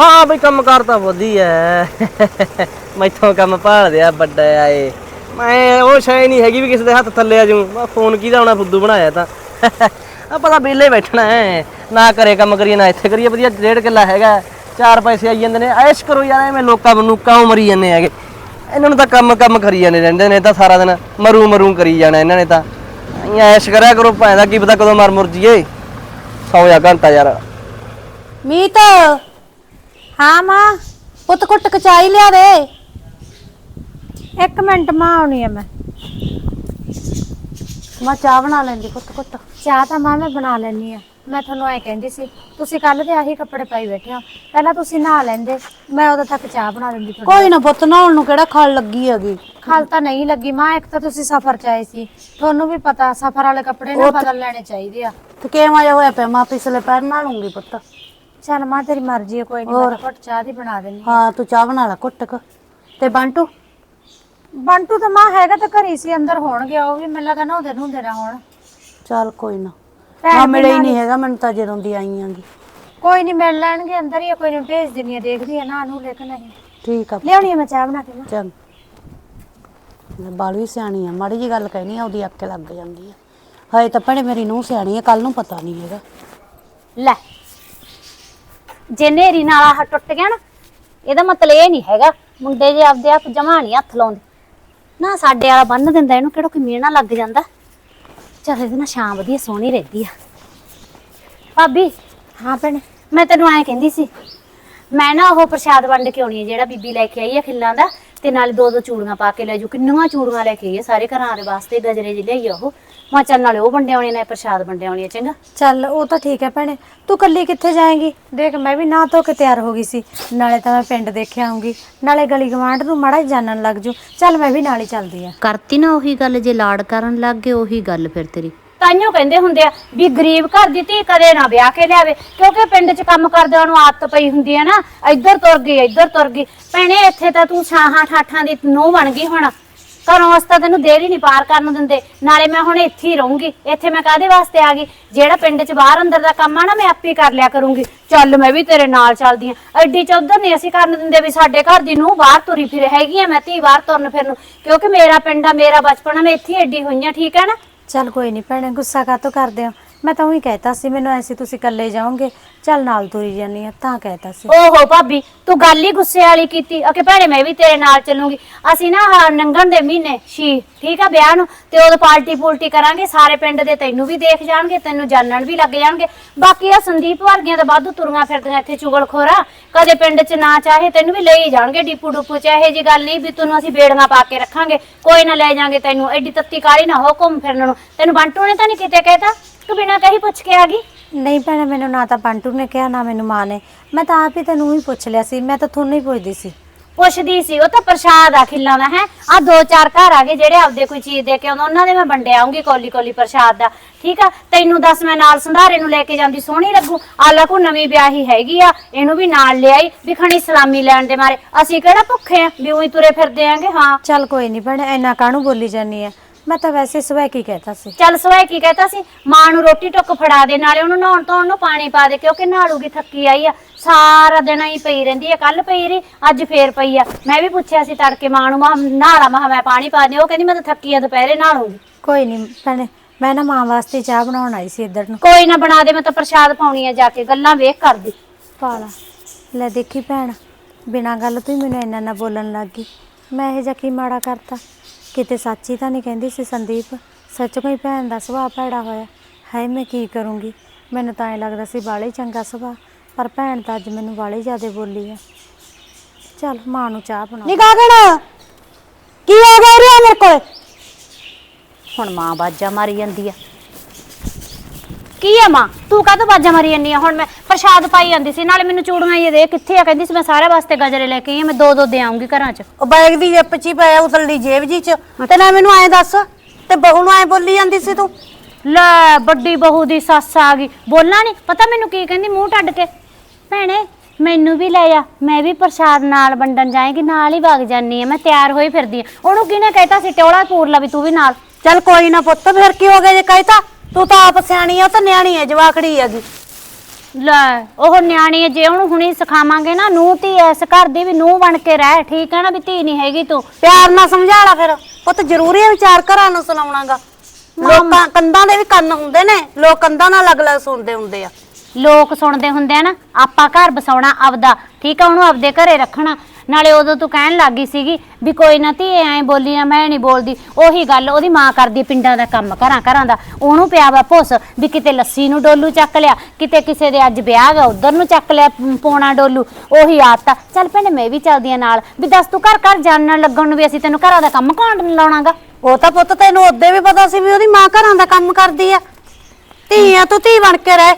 ਹਾਂ ਬਈ ਕੰਮ ਕਾਰ ਤਾਂ ਵਧੀਆ ਮੈਥੋਂ ਕੰਮ ਭਾਲਦੇ ਆ ਵੱਡਾ ਆਏ। ਮੈਂ ਉਹ ਸ਼ੈ ਨਹੀਂ ਹੈਗੀ ਵੀ ਕਿਸੇ ਦੇ ਹੱਥ ਥੱਲੇ ਆ ਜੂ ਮੈਂ ਫੋਨ ਕਿਹਦਾ ਆਉਣਾ ਫੁੱਦੂ ਬਣਾਇਆ ਤਾਂ। ਆ ਪਤਾ ਵਿਹਲੇ ਬੈਠਣਾ ਹੈ ਨਾ ਕਰੇ ਕੰਮ ਕਰੀਏ, ਨਾ ਇੱਥੇ ਕਰੀਏ। ਵਧੀਆ ਡੇਢ ਕਿੱਲਾ ਹੈਗਾ। ਚਾਰ ਪੈਸੇ ਆਈ ਜਾਂਦੇ ਨੇ। ਐਸ਼ ਕਰੋ ਯਾਰ, ਐਵੇਂ ਲੋਕਾਂ ਨੂੰ ਕਾਉ ਮਰੀ ਜਾਂਦੇ ਹੈਗੇ। ਇਹਨਾਂ ਨੂੰ ਤਾਂ ਕੰਮ ਕੰਮ ਕਰੀ ਜਾਂਦੇ ਰਹਿੰਦੇ ਨੇ ਤਾਂ ਸਾਰਾ ਦਿਨ। ਮਰੂ ਮਰੂ ਕਰੀ ਜਾਣਾ ਇਹਨਾਂ ਨੇ ਤਾਂ। ਐਂ ਐਸ਼ ਕਰਿਆ ਕਰੋ ਭਾਵੇਂ ਦਾ ਕੀ ਪਤਾ ਕਦੋਂ ਮਰ ਮੁਰ ਜੀਏ। ਸੌ ਜਾ ਘੰਟਾ ਯਾਰ। ਮੀਤ! ਹਾਂ ਮਾਂ ਪੁੱਤ ਕੁੱਟ ਕਚਾਈ ਲਿਆ ਦੇ ਇੱਕ ਮਿੰਟ ਮਾਂ ਆਉਣੀ ਆ ਮੈਂ। ਮਾਂ ਚਾਹ ਬਣਾ ਲੈਂਦੀ ਪੁੱਤ ਕੁੱਟ ਚਾਹ ਤਾਂ ਮਾਂ ਮੈਂ ਬਣਾ ਲੈਣੀ ਆ। ਮੈਂ ਤੁਹਾਨੂੰ ਐ ਕਹਿੰਦੀ ਸੀ ਤੁਸੀਂ ਕੱਲ ਦੇ ਆਹੀ ਕੱਪੜੇ ਪਾਈ ਬੈਠੇ ਹੋ। ਪਹਿਲਾਂ ਤੁਸੀਂ ਨਹਾ ਲੈਂਦੇ ਮੈਂ ਉਦੋਂ ਤੱਕ ਚਾਹ ਬਣਾ ਦਿੰਦੀ ਤੁਹਾਡੀ ਕੋਈ ਨਾ ਪੁੱਤ ਨਹਾਉਣ ਨੂੰ ਕਿਹੜਾ ਖਲ ਲੱਗੀ ਹੈਗੀ? ਖਲ ਤਾਂ ਨਹੀਂ ਲੱਗੀ ਮਾਂ ਇੱਕ ਤਾਂ ਤੁਸੀਂ ਸਫ਼ਰ ਚ ਆਏ ਸੀ। ਤੁਹਾਨੂੰ ਵੀ ਪਤਾ ਸਫ਼ਰ ਵਾਲੇ ਕੱਪੜੇ ਨਾ ਬਦਲ ਲੈਣੇ ਚਾਹੀਦੇ ਆ। ਤੇ ਕਿਵੇਂ ਜਿਹਾ ਹੋਇਆ ਪਿਆ? ਮਾਂ ਪਿਛਲੇ ਪੈਰ ਨਾਲ ਲੂੰਗੀ ਪੁੱਤ। ਚੱਲ ਮਾਂ ਤੇਰੀ ਮਰਜ਼ੀ ਹੈ ਕੋਈ ਨਹੀਂ ਮੈਂ ਘੁੱਟ ਚਾਹ ਦੀ ਬਣਾ ਦਿੰਦੀ ਹਾਂ ਤੂੰ ਚਾਹ ਬਣਾ ਲੈ ਕੁੱਟ ਕ। ਤੇ ਬੰਟੂ? ਬੰਟੂ ਤਾਂ ਮਾਂ ਹੈਗਾ ਤਾਂ ਘਰੀ ਸੀ ਅੰਦਰ ਹੋਣਗੇ ਉਹ ਵੀ ਮੈਨੂੰ ਲੱਗਾ ਨਾ ਉਹਦੇ ਨੂੰ ਦੇਣਾ ਹੁਣ। ਚੱਲ ਕੋਈ ਨਾ। ਨਾ ਮਿਲੇ ਹੀ ਨਹੀਂ ਹੈਗਾ ਮੈਨੂੰ ਤਾਂ ਜਦੋਂ ਦੀ ਆਈ ਆਂਗੀ। ਕੋਈ ਨਹੀਂ ਮਿਲ ਲੈਣਗੇ ਅੰਦਰ ਹੀ ਕੋਈ ਨਹੀਂ ਭੇਜ ਦਿੰਨੀ ਆ ਦੇਖਦੀ ਆ ਨਾ ਨੂੰ ਲਿਖ ਨਹੀਂ। ਠੀਕ ਆ। ਲਿਆਉਣੀ ਆ ਮੈਂ ਚਾਹ ਬਣਾ ਕੇ। ਚੰਗ ਮੈਂ ਬਾਲੀ ਸਿਆਣੀ ਆ ਮਾੜੀ ਜੀ ਗੱਲ ਕਹਿਣੀ ਆ ਉਹਦੀ ਅੱਕੇ ਲੱਗ ਜਾਂਦੀ ਆ। ਹਏ ਤਾਂ ਭੈਣੇ ਮੇਰੀ ਨੂੰਹ ਸਿਆਣੀ ਆ ਕੱਲ ਨੂੰ ਪਤਾ ਨਹੀਂ ਹੈਗਾ। ਲੈ। ਜੇ ਨੇਰੀ ਨਾਲ ਆਹ ਟੁੱਟ ਗਿਆ ਨਾ ਇਹਦਾ ਮਤਲਬ ਇਹ ਨਹੀਂ ਹੈਗਾ ਮੁੰਡੇ ਜੇ ਆਪਦੇ ਆਪ ਜਮਾ ਨਹੀਂ ਹੱਥ ਲਾਉਂਦੇ। ਨਾ ਸਾਡੇ ਵਾਲਾ ਬੰਨ ਦਿੰਦਾ ਇਹਨੂੰ ਕਿਹੜਾ ਕੋਈ ਮੀਣਾ ਲੱਗ ਜਾਂਦਾ। ਚੱਲ ਇਹਦੇ ਨਾਲ ਸ਼ਾਮ ਵਧੀਆ ਸੋਹਣੀ ਰਹਿੰਦੀ ਆ। ਭਾਬੀ ਹਾਂ ਭੈਣੇ। ਮੈਂ ਤੈਨੂੰ ਐਂ ਕਹਿੰਦੀ ਸੀ ਮੈਂ ਨਾ ਉਹ ਪ੍ਰਸ਼ਾਦ ਵੰਡ ਕੇ ਆਉਣੀ ਹੈ ਜਿਹੜਾ ਬੀਬੀ ਲੈ ਕੇ ਆਈ ਹੈ ਖਿੱਲਾਂ ਦਾ ਤੇ ਨਾਲ ਦੋ ਦੋ ਚੂੜੀਆਂ ਪਾ ਕੇ ਲੈ ਜੂ ਕਿੰਨੀਆਂ ਚੂੜੀਆਂ ਲੈ ਕੇ ਆਈ ਹੈ ਸਾਰੇ ਘਰਾਂ ਦੇ ਵਾਸਤੇ ਗਜਰੇ ਜਿਹੇ ਲਿਆਈ ਆ ਉਹ। ਮੈਂ ਚੱਲ ਨਾਲੇ ਉਹ ਵੰਡੇ ਆਉਣੇ ਨੇ ਪ੍ਰਸ਼ਾਦ ਵੰਡੇ ਆਉਣੀ ਹੈ ਚੰਗਾ? ਚੱਲ ਉਹ ਤਾਂ ਠੀਕ ਹੈ ਭੈਣੇ। ਤੂੰ ਕੱਲੀ ਕਿੱਥੇ ਜਾਏਂਗੀ? ਦੇਖ ਮੈਂ ਵੀ ਨਾ ਧੋ ਕੇ ਤਿਆਰ ਹੋ ਗਈ ਸੀ। ਨਾਲੇ ਤਾਂ ਮੈਂ ਪਿੰਡ ਦੇਖ ਆਉਂਗੀ ਨਾਲੇ ਗਲੀ ਗਵਾਂਢ ਨੂੰ ਮਾੜਾ ਜਾਣਨ ਲੱਗ ਜੂ ਚੱਲ ਮੈਂ ਵੀ ਨਾਲ ਹੀ ਚੱਲਦੀ ਆ। ਕਰਤੀ ਨਾ ਉਹੀ ਗੱਲ ਜੇ ਲਾੜ ਕਰਨ ਲੱਗ ਗਏ ਉਹੀ ਗੱਲ ਫਿਰ ਤੇਰੀ। ਤਾਈਓ ਕਹਿੰਦੇ ਹੁੰਦੇ ਆ ਵੀ ਗਰੀਬ ਘਰ ਦੀ ਧੀ ਕਦੇ ਨਾ ਵਿਆਹ ਕੇ ਲਿਆਵੇ, ਕਿਉਂਕਿ ਪਿੰਡ 'ਚ ਕੰਮ ਕਰਦਿਆਂ ਨੂੰ ਆਦਤ ਪਈ ਹੁੰਦੀ ਹੈ ਨਾ, ਇੱਧਰ ਤੁਰ ਗਈ, ਇੱਧਰ ਤੁਰ ਗਈ। ਭੈਣੇ, ਇੱਥੇ ਤਾਂ ਤੂੰ ਛਾਹਾਂ ਠਾਠਾਂ ਦੀ ਨੂੰਹ ਬਣ ਗਈ ਹੁਣ। ਘਰੋਂ ਵਾਸਤਾ ਤੈਨੂੰ ਦੇਰ ਹੀ ਨਹੀਂ ਪਾਰ ਕਰਨ ਦਿੰਦੇ। ਨਾਲੇ ਮੈਂ ਹੁਣ ਇੱਥੇ ਹੀ ਰਹੂੰਗੀ, ਇੱਥੇ ਮੈਂ ਕਾਦੇ ਵਾਸਤੇ ਆ ਗਈ? ਜਿਹੜਾ ਪਿੰਡ 'ਚ ਬਾਹਰ ਅੰਦਰ ਦਾ ਕੰਮ ਆ ਨਾ, ਮੈਂ ਆਪੇ ਕਰ ਲਿਆ ਕਰੂੰਗੀ। ਚੱਲ ਮੈਂ ਵੀ ਤੇਰੇ ਨਾਲ ਚੱਲਦੀ ਆ। ਐਡੀ ਚੌਧਰ ਨਹੀਂ ਅਸੀਂ ਕਰਨ ਦਿੰਦੇ ਵੀ ਸਾਡੇ ਘਰ ਦੀ ਨੂੰਹ ਬਾਹਰ ਤੁਰੀ ਫਿਰ ਹੈਗੀ ਆ, ਮੈਂ ਧੀ ਬਾਹਰ ਤੁਰਨ ਫਿਰਨ ਕਿਉਂਕਿ ਮੇਰਾ ਪਿੰਡ ਆ, ਮੇਰਾ ਬਚਪਨ ਆ, ਮੈਂ ਇੱਥੇ ਐਡੀ ਹੋਈ ਆ, ਠੀਕ ਹੈ ਨਾ? ਚੱਲ ਕੋਈ ਨਹੀਂ ਭੈਣੇ ਗੁੱਸਾ ਕਾਤੋਂ ਕਰਦੇ ਹੋ ਮੈਂ ਤਾਂ ਉਹੀ ਕਹਿਤਾ ਸੀ, ਮੈਨੂੰ ਐਸੀ ਤੁਸੀਂ ਇਕੱਲੇ ਜਾਓਗੇ, ਚੱਲ ਨਾਲ ਤੁਰੀ ਜਾਨੀ ਆ ਤਾਂ ਕਹਿਤਾ ਸੀ। ਓਹੋ ਭਾਬੀ, ਤੂੰ ਗੱਲ ਹੀ ਗੁੱਸੇ ਵਾਲੀ ਕੀਤੀ, ਅਕੇ ਭੈਣੇ ਮੈਂ ਵੀ ਤੇਰੇ ਨਾਲ ਚੱਲੂੰਗੀ। ਅਸੀਂ ਨਾ ਆਹ ਨੰਗਣ ਦੇ ਮਹੀਨੇ ਸ਼ੀ ਠੀਕ ਆ ਵਿਆਹ ਨੂੰ, ਤੇ ਉਦੋਂ ਪਾਰਟੀ ਪੂਲਟੀ ਕਰਾਂਗੇ, ਸਾਰੇ ਪਿੰਡ ਦੇ ਤੈਨੂੰ ਵੀ ਦੇਖ ਜਾਣਗੇ, ਤੈਨੂੰ ਜਾਣਨ ਵੀ ਲੱਗ ਜਾਣਗੇ। ਬਾਕੀ ਆ ਸੰਦੀਪ ਵਰਗੀਆਂ ਤਾਂ ਵਾਧੂ ਤੁਰੀਆਂ ਫਿਰਦੀਆਂ ਇੱਥੇ ਚੁਗਲਖੋਰਾ, ਕਦੇ ਪਿੰਡ 'ਚ ਨਾ ਚਾਹੇ ਤੈਨੂੰ ਵੀ ਲਈ ਜਾਣਗੇ ਡੀਪੂ ਡੁੱਪੂ 'ਚ ਇਹੋ ਜੀ ਗੱਲ ਨਹੀਂ ਵੀ ਤੈਨੂੰ ਅਸੀਂ ਬੇੜੀਆਂ ਪਾ ਕੇ ਰੱਖਾਂਗੇ, ਕੋਈ ਨਾ ਲੈ ਜਾਾਂਗੇ ਤੈਨੂੰ, ਐਡੀ ਤੱਤੀ ਕਾਲੀ ਨਾ ਹੋ ਘੁੰਮ ਫਿਰਨ ਨੂੰ। ਤੈਨੂੰ ਬੰਟੂ ਨੇ ਤਾਂ ਨਹੀਂ ਕਿਤੇ ਕਹਿਤਾ? ਤੂੰ ਬਿਨਾਂ ਕਹੀ ਪੁੱਛ ਕੇ ਆ ਗਈ। ਨਹੀਂ ਭੈਣੇ ਮੈਨੂੰ ਨਾ ਤਾਂ ਬੰਟੂ ਨੇ ਕਿਹਾ ਨਾ ਮੈਨੂੰ ਮਾਂ ਨੇ। ਮੈਂ ਤਾਂ ਆਪ ਹੀ ਤੈਨੂੰ ਹੀ ਪੁੱਛ ਲਿਆ ਸੀ ਮੈਂ ਤਾਂ ਤੁਹਾਨੂੰ ਹੀ ਪੁੱਛਦੀ ਸੀ। ਪੁੱਛਦੀ ਸੀ ਉਹ ਤਾਂ ਪ੍ਰਸ਼ਾਦ ਆ ਖਿੱਲਾਂ ਦਾ ਹੈ? ਆ ਦੋ ਚਾਰ ਘਰ ਆ ਗਏ ਜਿਹੜੇ ਆਪਦੇ ਕੋਈ ਚੀਜ਼ ਦੇ ਕੇ ਆਉਂਦੇ ਉਹਨਾਂ ਦੇ ਮੈਂ ਵੰਡੇ ਆਉਂਗੀ ਕੋਲੀ ਕੋਲੀ ਪ੍ਰਸ਼ਾਦ ਦਾ। ਠੀਕ ਆ? ਤੈਨੂੰ ਦੱਸ ਮੈਂ ਨਾਲ ਸੰਧਾਰੇ ਨੂੰ ਲੈ ਕੇ ਜਾਂਦੀ ਸੋਹਣੀ ਲੱਗੂ। ਆਲਾ ਕੋ ਨਵੀਂ ਵਿਆਹੀ ਹੈਗੀ ਆ ਇਹਨੂੰ ਵੀ ਨਾਲ ਲਿਆਈ ਵੀ ਖਣੀ ਸਲਾਮੀ ਲੈਣ ਦੇ ਮਾਰੇ। ਅਸੀਂ ਕਿਹੜਾ ਭੁੱਖੇ ਆ ਵੀ ਉਹੀ ਤੁਰੇ ਫਿਰਦੇ ਆਂਗੇ ਹਾਂ? ਚੱਲ ਕੋਈ ਨਹੀਂ ਭੈਣੇ ਇੰਨਾ ਕਾਹਨੂੰ ਬੋਲੀ ਜਾਨੀ ਆ? ਮੈਂ ਤਾਂ ਵੈਸੇ ਸਵੈ ਕੀ ਕਹਿਤਾ ਸੀ। ਚੱਲ ਸਵਾਏ ਕੀ ਕਹਤਾ ਸੀ? ਮਾਂ ਨੂੰ ਰੋਟੀ ਟੁੱਕ ਫੜਾ ਦੇ ਨਾਲੇ ਉਹਨੂੰ ਨਹਾਉਣ ਧੋਣ ਨੂੰ ਪਾਣੀ ਪਾ ਦੇ ਕਿਉਂਕਿ ਨਹਾਲੂਗੀ ਥੱਕੀ ਆਈ ਆ। ਸਾਰਾ ਦਿਨ ਹੀ ਪਈ ਰਹਿੰਦੀ ਆ ਕੱਲ ਪਈ ਰਹੀ ਅੱਜ ਫੇਰ ਪਈ ਆ। ਮੈਂ ਵੀ ਪੁੱਛਿਆ ਸੀ ਤੜਕੇ ਮਾਂ ਨੂੰ ਮਾਂ ਨਹਾਲਾ ਮਾਂ ਮੈਂ ਪਾਣੀ ਪਾ ਦੇ ਉਹ ਕਹਿੰਦੀ ਮੈਂ ਤਾਂ ਥੱਕੀ ਆ ਦੁਪਹਿਰੇ ਨਹਾਲੂਗੀ ਕੋਈ ਨਹੀਂ ਭੈਣੇ ਮੈਂ ਨਾ ਮਾਂ ਵਾਸਤੇ ਚਾਹ ਬਣਾਉਣ ਆਈ ਸੀ ਇੱਧਰ ਨੂੰ। ਕੋਈ ਨਾ ਬਣਾ ਦੇ ਮੈਂ ਤਾਂ ਪ੍ਰਸ਼ਾਦ ਪਾਉਣੀ ਆ ਜਾ ਕੇ ਗੱਲਾਂ ਵੇਖ ਕਰਦੀ। ਪਾਲਾ ਲੈ ਦੇਖੀ ਭੈਣ ਬਿਨਾਂ ਗੱਲ ਤੋਂ ਹੀ ਮੈਨੂੰ ਇੰਨਾ ਨਾ ਬੋਲਣ ਲੱਗ ਗਈ। ਮੈਂ ਇਹ ਜਿਹਾ ਕੀ ਮਾੜਾ ਕਰਤਾ? ਕਿਤੇ ਸੱਚੀ ਤਾਂ ਨਹੀਂ ਕਹਿੰਦੀ ਸੀ ਸੰਦੀਪ ਸੱਚ ਕੋਈ ਭੈਣ ਦਾ ਸੁਭਾਅ ਭੈੜਾ ਹੋਇਆ। ਹਾਏ ਮੈਂ ਕੀ ਕਰੂੰਗੀ? ਮੈਨੂੰ ਤਾਂ ਐ ਲੱਗਦਾ ਸੀ ਬਾਲੇ ਚੰਗਾ ਸੁਭਾਅ ਪਰ ਭੈਣ ਤਾਂ ਅੱਜ ਮੈਨੂੰ ਬਾਲੇ ਜ਼ਿਆਦੇ ਬੋਲੀ ਆ। ਚੱਲ ਮਾਂ ਨੂੰ ਚਾਹ ਬਣਾ। ਨਿਗਾਗਣ ਕੀ ਹੋ ਗਿਆ ਰੇ ਮੇਰੇ ਕੋਲ? ਹੁਣ ਮਾਂ ਬਾਜਾ ਮਾਰੀ ਜਾਂਦੀ ਆ। ਕੀ ਆ ਮਾਂ? ਤੂੰ ਕਾਹਤੋਂ ਬਾਜਾ ਮਾਰੀ ਜਾਂਦੀ ਆ? ਹੁਣ ਮੈਂ ਪ੍ਰਸ਼ਾਦ ਪਾਈ ਜਾਂਦੀ ਸੀ ਨਾਲੇ ਮੈਨੂੰ ਚੂੜੀਆਂ ਇਹ ਦੇ ਕਿੱਥੇ ਆ? ਕਹਿੰਦੀ ਸੀ ਮੈਂ ਸਾਰੇ ਵਾਸਤੇ ਗਜਰੇ ਲੈ ਕੇ ਆਈ ਆ ਮੈਂ ਦੋ ਦੋ ਦੇ ਆਉਂਗੀ ਘਰਾਂ 'ਚ। ਉਹ ਬੈਗ ਦੀ ਜੇਬ ਚ ਹੀ ਪਿਆ ਉਤਲਦੀ ਜੇਬ ਜੀ ਚ। ਤੇ ਨਾ ਮੈਨੂੰ ਐਂ ਦੱਸ ਤੇ ਬਹੂ ਨੂੰ ਐਂ ਬੋਲੀ ਜਾਂਦੀ ਸੀ ਤੂੰ? ਲੈ ਵੱਡੀ ਬਹੂ ਦੀ ਸੱਸ ਆ ਗਈ। ਬੋਲਣਾ ਨਹੀਂ ਪਤਾ ਮੈਨੂੰ ਕੀ ਕਹਿੰਦੀ ਮੂੰਹ ਟੱਡ ਕੇ? ਭੈਣੇ ਮੈਨੂੰ ਵੀ ਲੈ ਜਾ ਮੈਂ ਵੀ ਪ੍ਰਸ਼ਾਦ ਨਾਲ ਵੰਡਣ ਜਾਏਗੀ ਨਾਲ ਹੀ ਵਗ ਜਾਨੀ ਆ ਮੈਂ ਤਿਆਰ ਹੋਈ ਫਿਰਦੀ ਆ। ਉਹਨੂੰ ਕਿਹਨੇ ਕਹਿਤਾ ਸੀ ਟੋਲਾ ਪੂਰ ਲਾ ਵੀ ਤੂੰ ਵੀ ਨਾਲ? ਚੱਲ ਕੋਈ ਨਾ ਪੁੱਤ ਫਿਰ ਕੀ ਹੋ ਗਿਆ ਜੇ ਕਹਿਤਾ? ਤੂੰ ਤਾਂ ਆਪ ਸਿਆਣੀ ਆ ਉਹ ਤਾਂ ਨਿਆਣੀ ਐ ਜਵਾਕੜੀ ਹੈਗੀ। ਲੈ ਉਹ ਨਿਆਣੀ ਹੈ, ਜੇ ਉਹਨੂੰ ਹੁਣੀ ਸਿਖਾਵਾਂਗੇ ਨਾ ਨੂੰ ਧੀ ਐਸ ਘਰ ਦੀ ਵੀ ਨੂੰ ਬਣ ਕੇ ਰਹਿ ਠੀਕ ਹੈ ਨਾ ਵੀ ਧੀ ਨਹੀਂ ਹੈਗੀ ਤੂੰ। ਪਿਆਰ ਨਾਲ ਸਮਝਾ ਲਾ ਫਿਰ ਪੁੱਤ ਜ਼ਰੂਰੀ ਹੈ ਵਿਚਾਰ ਘਰਾਂ ਨੂੰ ਸੁਣਾਉਣਾਗਾ। ਲੋਕਾਂ ਕੰਧਾਂ ਦੇ ਵੀ ਕੰਨ ਹੁੰਦੇ ਨੇ ਲੋਕ ਕੰਧਾਂ ਨਾਲ ਅਲੱਗ-ਅਲੱਗ ਸੁਣਦੇ ਹੁੰਦੇ ਆ। ਲੋਕ ਸੁਣਦੇ ਹੁੰਦੇ ਆ ਨਾ ਆਪਾਂ ਘਰ ਬਸਾਉਣਾ ਆਪਦਾ ਠੀਕ ਆ ਉਹਨੂੰ ਆਪਦੇ ਘਰੇ ਰੱਖਣਾ। ਨਾਲੇ ਉਦੋਂ ਤੂੰ ਕਹਿਣ ਲੱਗੀ ਸੀਗੀ ਵੀ ਕੋਈ ਨਾ ਧੀਏ, ਐਂ ਬੋਲੀ ਨਾ ਮੈਂ ਨਹੀਂ ਬੋਲਦੀ। ਉਹੀ ਗੱਲ, ਉਹਦੀ ਮਾਂ ਕਰਦੀ ਪਿੰਡਾਂ ਦਾ ਕੰਮ, ਘਰਾਂ ਘਰਾਂ ਦਾ। ਉਹਨੂੰ ਪਿਆ ਵਾ ਭੁੱਸ ਵੀ ਕਿਤੇ ਲੱਸੀ ਨੂੰ ਡੋਲੂ ਚੱਕ ਲਿਆ, ਕਿਤੇ ਕਿਸੇ ਦੇ ਅੱਜ ਵਿਆਹ ਗਾ, ਉਧਰ ਨੂੰ ਚੱਕ ਲਿਆ ਪ- ਪੋਣਾ ਡੋਲੂ। ਉਹੀ ਆਦਤ ਆ। ਚੱਲ ਭੈਣੇ, ਮੈਂ ਵੀ ਚੱਲਦੀ ਆ ਨਾਲ। ਵੀ ਦੱਸ ਤੂੰ ਘਰ ਘਰ ਜਾਣਨ ਲੱਗਣ ਨੂੰ ਵੀ ਅਸੀਂ ਤੈਨੂੰ ਘਰਾਂ ਦਾ ਕੰਮ ਕੌਣ ਲਾਉਣਾਗਾ? ਉਹ ਤਾਂ ਪੁੱਤ ਤੈਨੂੰ ਉਦੋਂ ਵੀ ਪਤਾ ਸੀ ਵੀ ਉਹਦੀ ਮਾਂ ਘਰਾਂ ਦਾ ਕੰਮ ਕਰਦੀ ਆ। ਧੀ ਆ ਤੂੰ ਧੀ ਬਣ ਕੇ ਰਹਿ।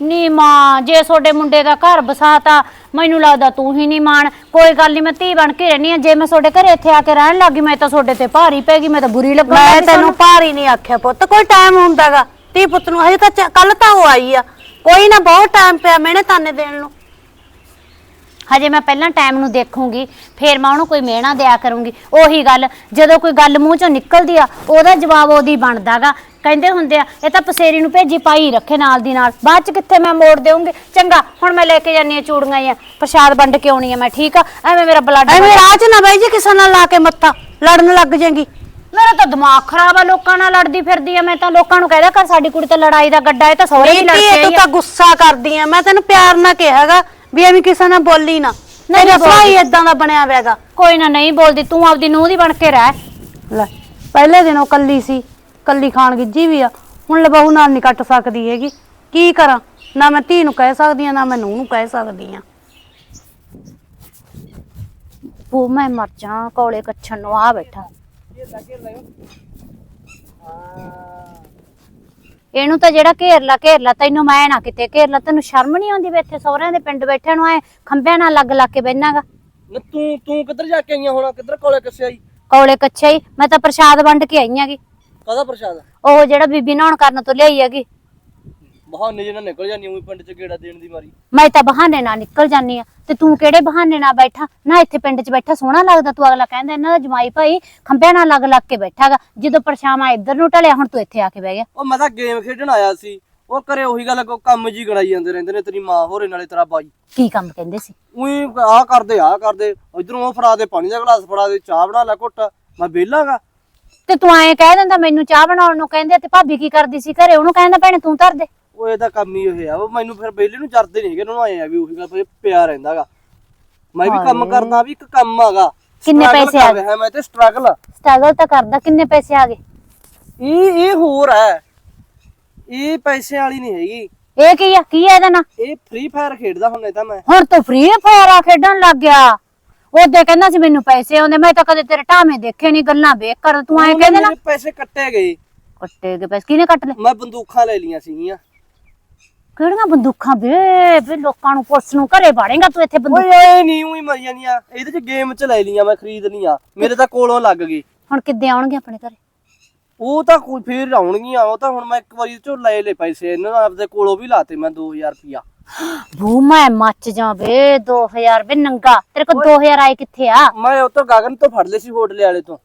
ਨੀ ਮਾਂ ਜੇ ਤੁਹਾਡੇ ਮੁੰਡੇ ਦਾ ਘਰ ਬਸਾਤਾ ਮੈਨੂੰ ਲੱਗਦਾ ਤੂੰ ਹੀ ਨਹੀਂ ਮਾਣ। ਕੋਈ ਗੱਲ ਨਹੀਂ ਮੈਂ ਧੀ ਬਣ ਕੇ ਰਹਿਣੀ ਆ ਜੇ ਮੈਂ ਤੁਹਾਡੇ ਘਰੇ ਇੱਥੇ ਆ ਕੇ ਰਹਿਣ ਲੱਗੀ ਮੈਂ ਤਾਂ ਤੁਹਾਡੇ ਤੇ ਭਾਰੀ ਪੈ ਗਈ ਮੈਂ ਤਾਂ ਬੁਰੀ ਲੱਗਣ ਮੈਂ ਲੱਗੀ ਤੈਨੂੰ ਭਾਰੀ ਨਹੀਂ ਆਖਿਆ ਪੁੱਤ ਕੋਈ ਟਾਈਮ ਹੁੰਦਾਗਾ। ਧੀ ਪੁੱਤ ਨੂੰ ਹਜੇ ਤਾਂ ਕੱਲ ਤਾਂ ਉਹ ਆਈ ਆ। ਕੋਈ ਨਾ ਬਹੁਤ ਟਾਈਮ ਪਿਆ ਮੈਨੇ ਤਾਨੇ ਦੇਣ ਨੂੰ। ਹਜੇ ਮੈਂ ਪਹਿਲਾਂ ਟਾਈਮ ਨੂੰ ਦੇਖੂੰਗੀ ਫੇਰ ਮੈਂ ਉਹਨੂੰ ਕੋਈ ਮਿਹਣਾ ਦਿਆ ਕਰੂੰਗੀ। ਉਹੀ ਗੱਲ ਜਦੋਂ ਕੋਈ ਗੱਲ ਮੂੰਹ ਚੋਂ ਨਿਕਲਦੀ ਆ ਉਹਦਾ ਜਵਾਬ ਉਹਦੀ ਬਣਦਾਗਾ। ਕਹਿੰਦੇ ਹੁੰਦੇ ਆ ਇਹ ਤਾਂ ਪਸੇਰੀ ਨੂੰ ਭੇਜੀ ਪਾਈ ਰੱਖੇ ਨਾਲ ਦੀ ਨਾਲ। ਬਾਅਦ ਚ ਕਿੱਥੇ ਮੈਂ ਮੋੜ ਦੇਵਾਂਗੀ ਚੰਗਾ ਹੁਣ ਮੈਂ ਲੈ ਕੇ ਜਾਨੀ ਆ ਚੂੜੀਆਂ ਆ। ਪ੍ਰਸ਼ਾਦ ਵੰਡ ਕੇ ਆਉਣੀ ਆ ਮੈਂ ਠੀਕ ਆ? ਐਵੇਂ ਮੇਰਾ ਬਲੱਡ ਐਵੇਂ ਰਾਹ 'ਚ ਨਾ ਬਾਈ ਜੀ ਕਿਸੇ ਨਾਲ ਲਾ ਕੇ ਮੱਥਾ ਲੜਨ ਲੱਗ ਜਾਏਗੀ। ਮੇਰਾ ਤਾਂ ਦਿਮਾਗ ਖਰਾਬ ਆ ਲੋਕਾਂ ਨਾਲ ਲੜਦੀ ਫਿਰਦੀ ਆ। ਮੈਂ ਤਾਂ ਲੋਕਾਂ ਨੂੰ ਕਹਿਦਾ ਕਰ ਸਾਡੀ ਕੁੜੀ ਤਾਂ ਲੜਾਈ ਦਾ ਗੱਡਾ ਇਹ ਤਾਂ ਸਹੁਰੇ ਵੀ ਲੜ ਕੇ ਤੂੰ ਆਈ ਆ। ਤਾਂ ਗੁੱਸਾ ਕਰਦੀ ਆ। ਮੈਂ ਤੈਨੂੰ ਪਿਆਰ ਨਾਲ ਕਿਹਾਗਾ ਵੀ ਐਵੇਂ ਕਿਸੇ ਨਾਲ ਬੋਲੀ ਨਾ। ਨਹੀਂ ਤੇਰਾ। ਸੁਭਾਅ ਇਦਾਂ ਦਾ ਬਣਿਆ ਹੋਇਆਗਾ ਕੋਈ ਨਾ ਨਹੀਂ ਬੋਲਦੀ ਤੂੰ ਆਪਦੀ ਨੂੰਹ ਦੀ ਬਣ ਕੇ ਰਹਿ। ਲੈ ਪਹਿਲੇ ਦਿਨ ਉਹ ਕੱਲੀ ਸੀ। ਕੱਲੀ ਖਾਣ ਗਿੱਜੀ ਵੀ ਆ। ਹੁਣ ਲਬਹੂ ਨਾਲ ਨਹੀਂ ਕੱਟ ਸਕਦੀ ਹੈਗੀ। ਕੀ ਕਰਾਂ? ਨਾ ਮੈਂ ਧੀ ਨੂੰ ਕਹਿ ਸਕਦੀ ਆ ਨਾ ਮੈਂ ਨੂੰਹ ਨੂੰ ਕਹਿ ਸਕਦੀ ਆ। ਉਹ ਮੈਂ ਮਰ ਜਾ ਕੋਲੇ ਕੱਛਣ ਨੂੰ ਆ ਬੈਠਾ। ਇਹਨੂੰ ਤਾਂ ਜਿਹੜਾ ਘੇਰ ਲਾ ਘੇਰ ਲਾ ਤੈਨੂੰ ਮੈਂ ਨਾ ਕਿਤੇ ਘੇਰ ਲਾ ਤੈਨੂੰ ਸ਼ਰਮ ਨਹੀਂ ਆਉਂਦੀ ਵੀ ਇੱਥੇ ਸਹੁਰਿਆਂ ਦੇ ਪਿੰਡ ਬੈਠਿਆਂ ਨੂੰ ਐ ਖੰਭਿਆਂ ਨਾਲ ਲੱਗ ਲੱਗ ਕੇ ਬਹਿਨਾਗਾ? ਨਾ ਤੂੰ ਤੂੰ ਕਿੱਧਰ ਜਾ ਕੇ ਆਈਆਂ ਹੁਣ? ਕਿੱਧਰ ਕੋਲੇ ਕੱਸੇ ਆਈ ਕੋਲੇ ਕੱਛੇ ਹੀ ਮੈਂ ਤਾਂ ਪ੍ਰਸ਼ਾਦ ਵੰਡ ਕੇ ਆਈ ਆਗੀ ਕਾਹਦਾ ਪ੍ਰਸ਼ਾਦ? ਉਹ ਜਿਹੜਾ ਬੀਬੀ ਨਹਾਉਣ ਕਰਨ ਤੋਂ ਲਿਆਈ ਹੈਗੀ। ਬਹਾਨੇ ਜਿਹਨਾਂ ਨਿਕਲ ਜਾਂਦੀ ਉਹੀ ਪਿੰਡ ਚ ਗੇੜਾ ਦੇਣ ਦੀ ਮਾਰੀ। ਮੈਂ ਤਾਂ ਬਹਾਨੇ ਨਾਲ ਨਿਕਲ ਜਾਨੀ ਆ। ਤੇ ਤੂੰ ਕਿਹੜੇ ਬਹਾਨੇ ਨਾਲ ਬੈਠਾ? ਨਾ ਇੱਥੇ ਪਿੰਡ 'ਚ ਬੈਠਾ ਸੋਹਣਾ ਲੱਗਦਾ ਤੂੰ ਅਗਲਾ ਕਹਿੰਦਾ ਇਹਨਾਂ ਦਾ ਜਮਾਈ ਭਾਈ ਖੰਭਿਆਂ ਨਾਲ ਲੱਗ ਲੱਗ ਕੇ ਬੈਠਾਗਾ। ਜਦੋਂ ਪਰਛਾਵਾਂ ਇੱਧਰ ਨੂੰ ਢਲਿਆ ਹੁਣ ਤੂੰ ਇੱਥੇ ਆ ਕੇ ਬਹਿ ਗਿਆ। ਉਹ ਮੈਂ ਤਾਂ ਗੇਮ ਖੇਡਣ ਆਇਆ ਸੀ। ਉਹ ਕਰੇ ਉਹੀ ਗੱਲ ਕੋ ਕੰਮ ਜੀ ਗਣਾਈ ਜਾਂਦੇ ਰਹਿੰਦੇ ਨੇ ਤੇਰੀ ਮਾਂ ਹੋਰੇ ਨਾਲੇ ਤੇਰਾ ਬਾਈ। ਕੀ ਕੰਮ ਕਹਿੰਦੇ ਸੀ? ਉਹੀ ਆਹ ਕਰਦੇ ਆਹ ਕਰਦੇ ਇਧਰੋਂ ਉਹ ਫੜਾ ਦੇ ਪਾਣੀ ਦਾ ਗਲਾਸ ਫੜਾ ਦੇ ਚਾਹ ਬਣਾ ਲੈ ਘੁੱਟ ਮੈਂ ਵਿਹਲਾਗਾ। ਤੇ ਤੂੰ ਐਂ ਕਹਿ ਦਿੰਦਾ ਮੈਨੂੰ ਚਾਹ ਬਣਾਉਣ ਨੂੰ ਕਹਿੰਦੇ ਤੇ ਭਾਬੀ ਕੀ ਕਰਦੀ ਸੀ ਘਰੇ? ਉਹਨੂੰ ਕਹਿੰਦਾ ਭੈਣੇ ਤੂੰ ਧਰ ਦੇ। ਉਹ ਇਹਦਾ ਕੰਮ ਹੀ ਇਹ ਆ ਉਹ ਮੈਨੂੰ ਫਿਰ ਵਿਹਲੇ ਨੂੰ ਜਰਦੇ ਨਹੀਂ ਹੈਗੇ ਉਹਨਾਂ ਨੂੰ ਆਏ ਆ ਵੀ ਉਹੀ ਗੱਲ ਫਿਰ ਪਿਆ ਰਹਿੰਦਾਗਾ ਮੈਂ ਵੀ ਕੰਮ ਕਰਨਾ ਵੀ ਇੱਕ ਕੰਮ ਆਗਾ ਕਿੰਨੇ ਪੈਸੇ ਆ ਰਿਹਾ ਮੈਂ ਤੇ ਸਟਰਗਲ ਸਟਰਗਲ ਤਾਂ ਕਰਦਾ ਕਿੰਨੇ ਪੈਸੇ ਆ ਗਏ? ਇਹ ਇਹ ਹੋਰ ਹੈ ਇਹ ਪੈਸੇ ਵਾਲੀ ਨਹੀਂ ਹੈਗੀ। ਇਹ ਕੀ ਆ? ਕੀ ਆ ਇਹਦਾ ਨਾਂ? ਇਹ ਫ੍ਰੀ ਫਾਇਰ ਖੇਡਦਾ ਤਾਂ ਮੈਂ। ਹੁਣ ਤੂੰ ਫ੍ਰੀ ਫਾਇਰ ਆ ਖੇਡਣ ਲੱਗ ਗਿਆ। ਉਹਦੇ ਕਹਿੰਦਾ ਸੀ ਮੈਨੂੰ ਪੈਸੇ ਆਉਂਦੇ ਮੈਂ ਤਾਂ ਕਦੇ ਤੇਰੇ ਢਾਵੇਂ ਦੇਖੇ ਨਹੀਂ ਗੱਲਾਂ ਵੇਖ ਕਰ ਤੂੰ ਐਂ ਕਹਿੰਦੇ ਨਾ। ਮੇਰੇ ਪੈਸੇ ਕੱਟੇ ਗਏ। ਕੱਟੇ ਗਏ ਪੈਸੇ ਕਿਹਨੇ ਕੱਟ ਲਏ? ਮੈਂ ਬੰਦੂਕਾਂ ਲੈ ਲੀਆਂ ਸੀਗੀਆਂ। ਕਿਹੜੀਆਂ ਬੰਦੂਕਾਂ ਵੇ ਵੇ ਲੋਕਾਂ ਨੂੰ ਪੁਲਿਸ ਨੂੰ ਘਰੇ ਬਾੜੇਗਾ ਤੂੰ ਇੱਥੇ ਬੰਦੂਕ ਓਏ ਓਏ ਨਹੀਂ ਉਹੀ ਮਰ ਜਾਂਦੀਆਂ ਇਹਦੇ ਚ ਗੇਮ ਚ ਲੈ ਲੀਆਂ ਮੈਂ ਖਰੀਦ ਲੀਆਂ ਮੇਰੇ ਤਾਂ ਕੋਲੋਂ ਲੱਗ ਗਈ ਹੁਣ ਕਿੱਦੇ ਆਉਣਗੇ ਆਪਣੇ ਘਰੇ? ਉਹ ਤਾਂ ਕੋਈ ਫੇਰ ਆਉਣਗੀਆਂ ਉਹ ਤਾਂ ਹੁਣ ਮੈਂ ਇੱਕ ਵਾਰੀ ਚੋਂ ਲੈ ਲੈ ਪੈਸੇ ਇਹਨਾਂ ਆਪਦੇ ਕੋਲੋਂ ਵੀ ਲਾਤੇ ਮੈਂ 2000 ਰੁਪਿਆ ਬੂ ਮੈਂ ਮੱਚ ਜਾ ਵੇ 2000 ਵੇ ਨੰਗਾ। ਤੇਰੇ ਕੋਲ 2000 ਆਏ ਕਿੱਥੇ ਆ? ਮੈਂ ਉਹ ਤੋਂ ਗਗਨ ਤੋਂ ਫੜ ਲਏ ਸੀ ਹੋਟਲੇ ਵਾਲੇ ਤੋਂ।